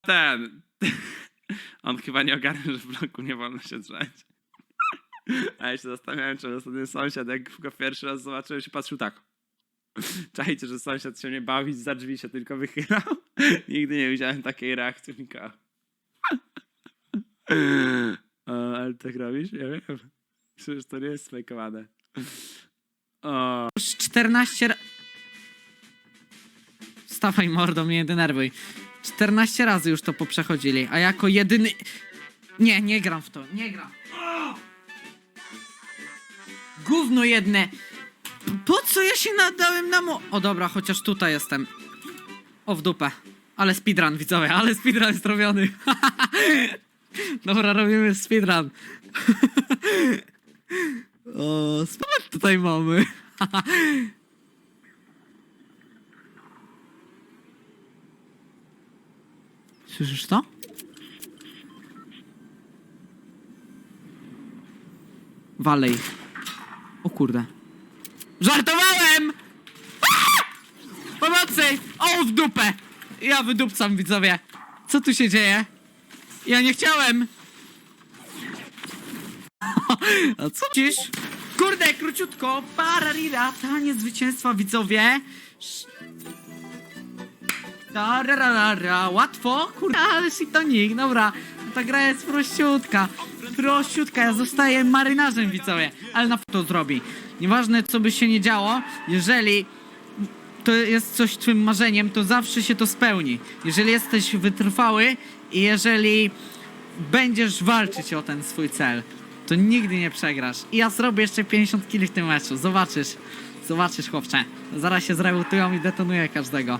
ten. On chyba nie ogarnął, że w bloku nie wolno się drzeć. A ja się zastanawiałem, czy ostatni sąsiad, jak go pierwszy raz zobaczyłem, się patrzył tak. Czajcie, że sąsiad się nie bawi, za drzwi się tylko wychylał. Nigdy nie widziałem takiej reakcji Mika. O, ale tak robisz? Ja wiem. Przecież to nie jest sfejkowane. O, Już 14 ra... Stawaj mordo, mnie nie denerwuj. 14 razy już to poprzechodzili, a jako jedyny... Nie, nie gram w to, nie gram. Gówno jedne. Po co ja się nadałem na mo... O dobra, chociaż tutaj jestem. O w dupę. Ale speedrun widzowie, ale speedrun jest robiony. dobra, robimy speedrun. o, spać tutaj mamy. Słyszysz to? Walej. O kurde. Żartowałem! Pomocy! O, w dupę! Ja wydupcam, widzowie. Co tu się dzieje? Ja nie chciałem! A co dziś? Kurde, króciutko. Pararira. Tanie zwycięstwa, widzowie. Tararara, łatwo? Kurde, ale sitonik, dobra. Ta gra jest prościutka. Prościutka, ja zostaję marynarzem, widzowie. Ale na to zrobi. Nieważne, co by się nie działo, jeżeli to jest coś twoim marzeniem, to zawsze się to spełni. Jeżeli jesteś wytrwały i jeżeli będziesz walczyć o ten swój cel, to nigdy nie przegrasz. I ja zrobię jeszcze 50 kili w tym meczu. Zobaczysz. Zobaczysz, chłopcze. Zaraz się zrebutują i detonuję każdego.